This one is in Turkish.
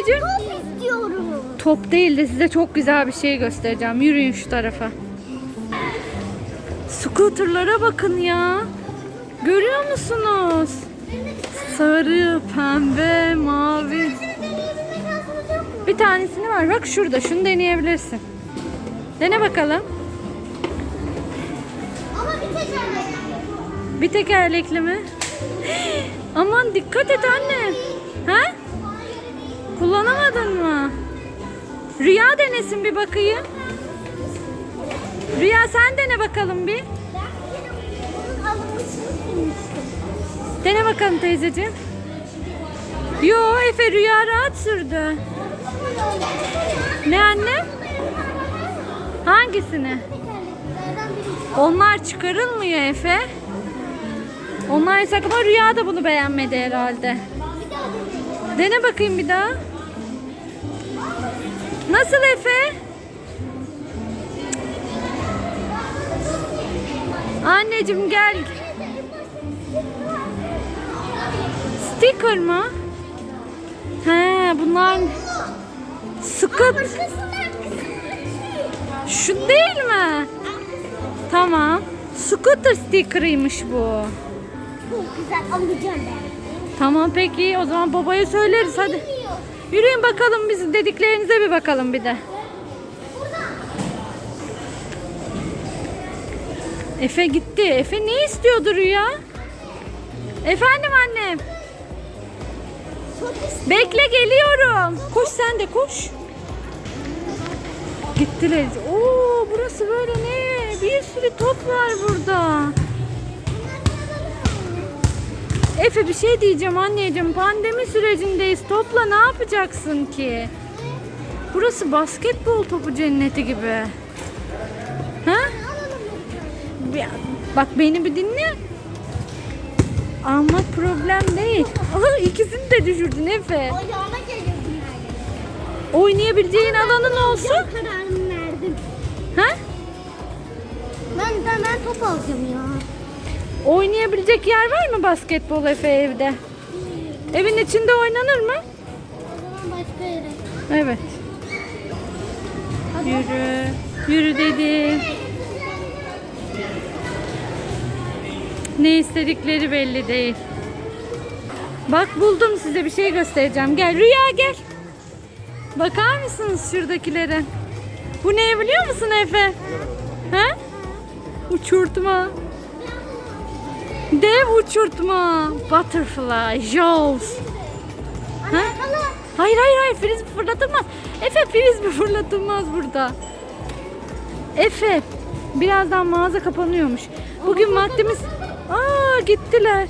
anneciğim? Top istiyorum. Top değil de size çok güzel bir şey göstereceğim. Yürüyün şu tarafa. Scooterlara bakın ya. Görüyor musunuz? Sarı, pembe, mavi. Bir tanesini var. Bak şurada. Şunu deneyebilirsin. Dene bakalım. Ama bir tek öyle. Bir tekerlekli mi? Aman dikkat et anne. Ha? Kullanamadın mı? Rüya denesin bir bakayım. Rüya sen dene bakalım bir. Dene bakalım teyzeciğim. Yo Efe Rüya rahat sürdü. Ne anne? Hangisini? Onlar çıkarılmıyor Efe. Onlar yasak ama Rüya da bunu beğenmedi herhalde. Dene bakayım bir daha. Nasıl Efe? Anneciğim gel. Sticker mı? He bunlar sıkıt. Şu değil mi? Tamam. Scooter sticker'ıymış bu. Çok güzel alacağım ben. Tamam peki o zaman babaya söyleriz hadi. Yürüyün bakalım biz dediklerinize bir bakalım bir de. Efe gitti. Efe ne istiyordu Rüya? Efendim annem. Bekle geliyorum. Koş sen de koş. Gittiler. Oo burası böyle ne? Bir sürü top var burada. Efe bir şey diyeceğim anneciğim. Pandemi sürecindeyiz. Topla ne yapacaksın ki? Burası basketbol topu cenneti gibi. Ha? Bak beni bir dinle. Almak problem değil. İkisini de düşürdün Efe. Oynayabileceğin alanın olsun. Ha? Ben, ben, ben top alacağım ya. Oynayabilecek yer var mı basketbol Efe evde? Evin içinde oynanır mı? O zaman başka yere. Evet. Yürü. Yürü dedim. Ne istedikleri belli değil. Bak buldum size bir şey göstereceğim. Gel Rüya gel. Bakar mısınız şuradakilere? Bu ne biliyor musun Efe? Ha? Uçurtma. Dev uçurtma. Butterfly. Jaws. Ha? Hayır hayır hayır frisbee fırlatılmaz. Efe frisbee fırlatılmaz burada. Efe birazdan mağaza kapanıyormuş. Bugün vaktimiz... Aa gittiler.